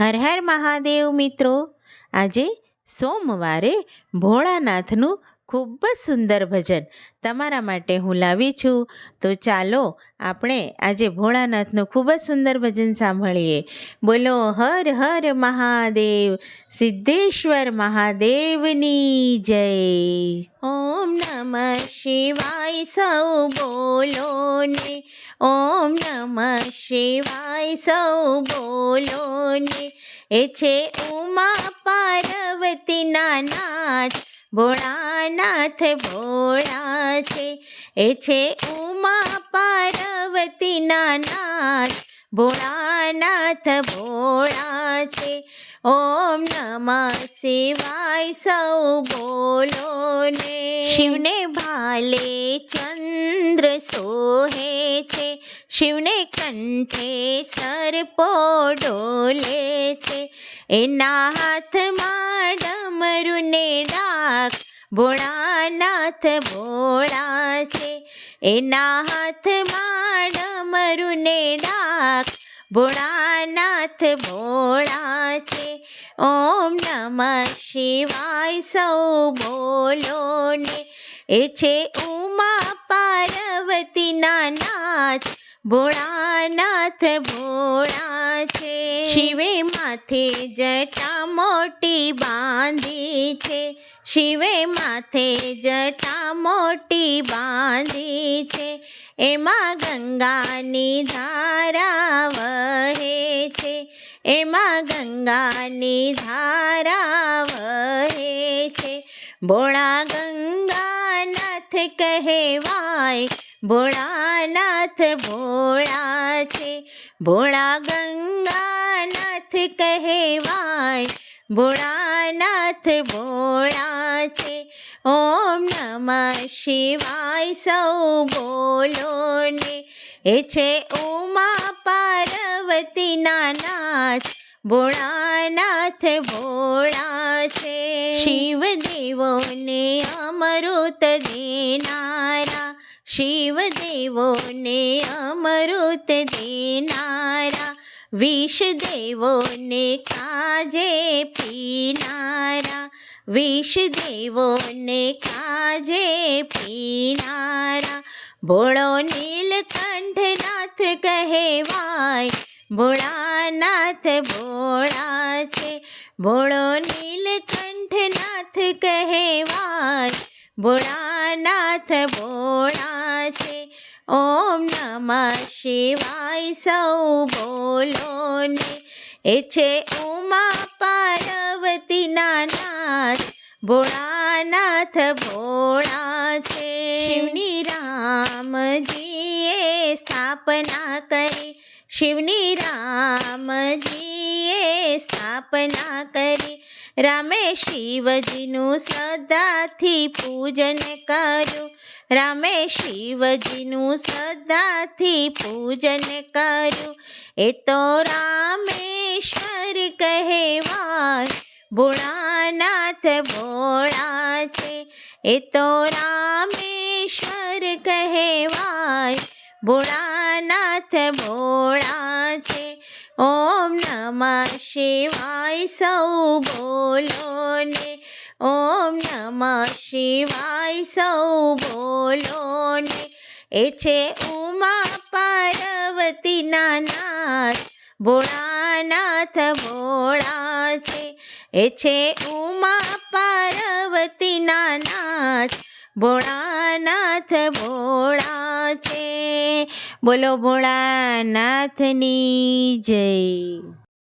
હર હર મહાદેવ મિત્રો. આજે સોમવારે ભોળાનાથનું ખૂબ જ સુંદર ભજન તમારા માટે હું લાવી છું. તો ચાલો આપણે આજે ભોળાનાથનું ખૂબ જ સુંદર ભજન સાંભળીએ. બોલો, હર હર મહાદેવ, સિદ્ધેશ્વર મહાદેવની જય. ઓમ નમઃ શિવાય સૌ બોલો ને ઓમ નમઃ શિવાય. સૌ બોલો ને, એ છે ઉમા પાર્વતીના નાથ ભોળાનાથ ભોળા છે, એ છે ઉમા પાર્વતીના નાથ ભોળાનાથ ભોળા છે, ઓમ નમઃ શિવાય. સૌ બોલો ને, શિવને ભાલે ચંદ્ર સોહે છે શિવને કંઠે સર્પો ડોલે છે. એના હાથમાં ડમરુને ડાક, ભોળાનાથ ભોળા છે. એના હાથમાં ડમરુને ડાક, ભોળાનાથ ભોળા છે. ઓમ નમઃ શિવાય સૌ બોલો ને. એ છે ઉમા પાર્વતીના નાથ ભોળાનાથ ભોળા છે. શિવે માથે જટા મોટી બાંધી છે. શિવે માથે જટા મોટી બાંધી છે. એમાં ગંગાની ધારા વહે છે. એમાં ગંગાની ધારા વહે છે. ભોળા ગંગાનાથ કહેવાય ભોળાનાથ ભોળા છે, ભોળા ગંગાનાથ કહેવાય. ભોળાનાથ ભોળા છે, ઓમ નમઃ શિવાય સૌ બોલો ને એ છે ઉમા પાર્વતીના નાથ, ભોળાનાથ ભોળા છે. શિવ દેવોને અમૃત દેનારા શિવ દેવોને અમૃત દેનારા, વિષ દેવોને કાજે પીનારા, વિષ દેવોને કાજે પીનારા. ભોળો નીલકંઠનાથ કહેવાય, ભોળાનાથ ભોળા છે. ભોળો નીલકંઠનાથ કહેવાય ભોળાનાથ ભોળા છે. ઓમ નમઃ શિવાય સૌ બોલો ને. એ છે ઉમા પાર્વતીના નાથ. ભોળાનાથ ભોળા છે. શિવની રામજીએ સ્થાપના કરી. શિવની રામજીએ સ્થાપના કરી. રામે શિવજીનું સદાથી પૂજન કર્યું. રામે શિવજીનું સદાથી પૂજન કર્યું. એ તો રામેશ્વર કહેવાય, ભોળાનાથ ભોળા છે. એ તો રામેશ્વર કહેવાય, ભોળાનાથ ભોળા શિવાય સૌ બોલો ને. ઓમ નમઃ શિવાય સૌ બોલો ને. એ છે ઉમા પાર્વતીના નાથ. ભોળાનાથ ભોળા છે. એ છે ઉમા પાર્વતીના નાથ. ભોળાનાથ ભોળા છે. બોલો ભોળાનાથની જય.